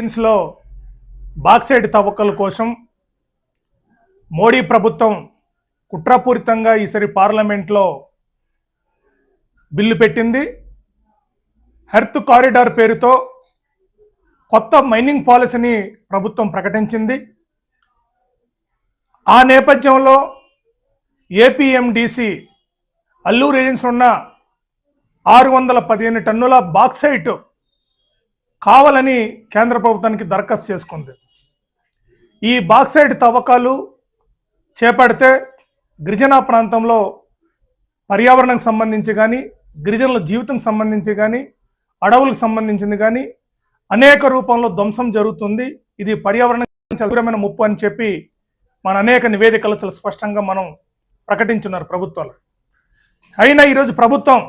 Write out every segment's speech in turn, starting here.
రీజియన్స్లో bauxite తవ్వకల కోసం మోడీ ప్రభుత్వం కుట్రపూరితంగా ఈసారి పార్లమెంట్లో బిల్లు పెట్టింది. హెర్త్ కారిడార్ పేరుతో కొత్త మైనింగ్ పాలసీని ప్రభుత్వం ప్రకటించింది. ఆ నేపథ్యంలో ఏపీఎండిసి అల్లూరు ఏజెన్సీ ఉన్న ఆరు వందల పదిహేను టన్నుల బాక్సైట్ కావాలని కేంద్ర ప్రభుత్వానికి దరఖాస్తు చేసుకుంది. ఈ బాక్సైడ్ తవ్వకాలు చేపడితే గిరిజన ప్రాంతంలో పర్యావరణకు సంబంధించి కానీ గిరిజనుల జీవితం సంబంధించి కానీ అడవులకు సంబంధించింది కానీ అనేక రూపంలో ధ్వంసం జరుగుతుంది. ఇది పర్యావరణ తీవ్రమైన ముప్పు అని చెప్పి మన అనేక నివేదికలు చాలా స్పష్టంగా మనం ప్రకటించున్నారు ప్రభుత్వాలు. అయినా ఈరోజు ప్రభుత్వం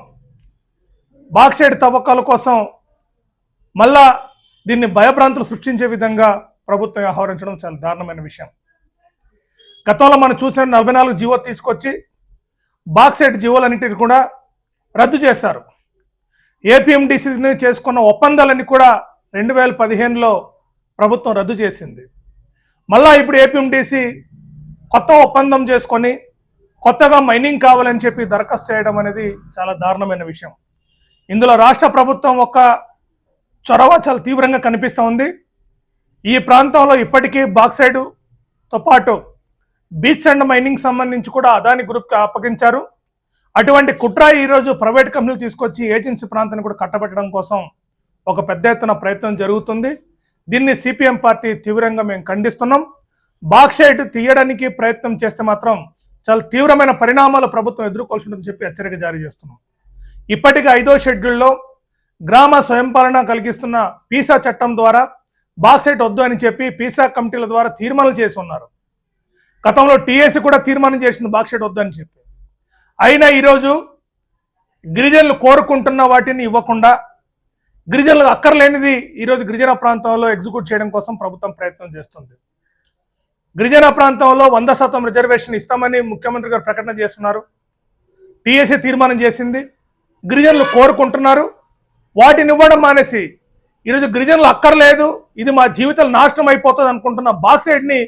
బాక్సైడ్ తవ్వకాల కోసం మళ్ళా దీన్ని భయభ్రాంతులు సృష్టించే విధంగా ప్రభుత్వం వ్యవహరించడం చాలా దారుణమైన విషయం. గతంలో మనం చూసిన నలభై నాలుగు జీవో తీసుకొచ్చి బాక్సైట్ జీవోలన్నింటిని కూడా రద్దు చేశారు. ఏపీఎండిసిని చేసుకున్న ఒప్పందాలన్నీ కూడా రెండు వేల పదిహేనులో ప్రభుత్వం రద్దు చేసింది. మళ్ళా ఇప్పుడు ఏపీఎండిసి కొత్త ఒప్పందం చేసుకొని కొత్తగా మైనింగ్ కావాలని చెప్పి దరఖాస్తు చేయడం అనేది చాలా దారుణమైన విషయం. ఇందులో రాష్ట్ర ప్రభుత్వం ఒక చొరవ చాలా తీవ్రంగా కనిపిస్తూ ఉంది. ఈ ప్రాంతంలో ఇప్పటికీ బాక్సైడ్తో పాటు బీచ్ అండ్ మైనింగ్ సంబంధించి కూడా అదాని గ్రూప్కి అప్పగించారు. అటువంటి కుట్ర ఈరోజు ప్రైవేట్ కంపెనీలు తీసుకొచ్చి ఏజెన్సీ ప్రాంతాన్ని కూడా కట్టబెట్టడం కోసం ఒక పెద్ద ఎత్తున ప్రయత్నం జరుగుతుంది. దీన్ని సిపిఎం పార్టీ తీవ్రంగా మేము ఖండిస్తున్నాం. బాక్సైడ్ తీయడానికి ప్రయత్నం చేస్తే మాత్రం చాలా తీవ్రమైన పరిణామాలు ప్రభుత్వం ఎదుర్కోవాల్సి ఉంటుందని చెప్పి హెచ్చరిక జారీ చేస్తున్నాం. ఇప్పటికీ ఐదో షెడ్యూల్లో గ్రామ స్వయంపాలన కలిగిస్తున్న పీసా చట్టం ద్వారా బాక్సైట్ వద్దు అని చెప్పి పీసా కమిటీల ద్వారా తీర్మానాలు చేసి ఉన్నారు. గతంలో టీఎస్సీ కూడా తీర్మానం చేసింది బాక్సైట్ వద్దు అని చెప్పి. అయినా ఈరోజు గిరిజనులు కోరుకుంటున్న వాటిని ఇవ్వకుండా గిరిజనులకు అక్కర్లేనిది ఈరోజు గిరిజన ప్రాంతంలో ఎగ్జిక్యూట్ చేయడం కోసం ప్రభుత్వం ప్రయత్నం చేస్తుంది. గిరిజన ప్రాంతంలో వంద శాతం రిజర్వేషన్ ఇస్తామని ముఖ్యమంత్రి గారు ప్రకటన చేస్తున్నారు. టీఎస్సీ తీర్మానం చేసింది. గిరిజనులు కోరుకుంటున్నారు. వాటిని ఇవ్వడం మానేసి ఈరోజు గిరిజనులు అక్కర్లేదు ఇది మా జీవితాలు నాశనం అయిపోతుంది అనుకుంటున్న బాక్సైడ్ని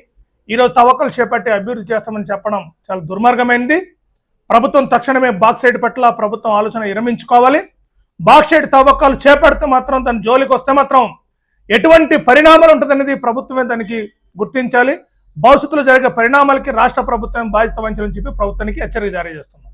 ఈరోజు తవ్వకలు చేపట్టి అభివృద్ధి చేస్తామని చెప్పడం చాలా దుర్మార్గమైనది ప్రభుత్వం తక్షణమే బాక్సైడ్ పట్ల ప్రభుత్వం ఆలోచన విరమించుకోవాలి. బాక్సైడ్ తవ్వకాలు చేపడితే మాత్రం తన జోలికి వస్తే మాత్రం ఎటువంటి పరిణామాలు ఉంటుందనేది ప్రభుత్వమే దానికి గుర్తించాలి. భవిష్యత్తులో జరిగే పరిణామాలకి రాష్ట్ర ప్రభుత్వం బాధ్యత వహించాలని చెప్పి ప్రభుత్వానికి హెచ్చరిక జారీ చేస్తున్నాం.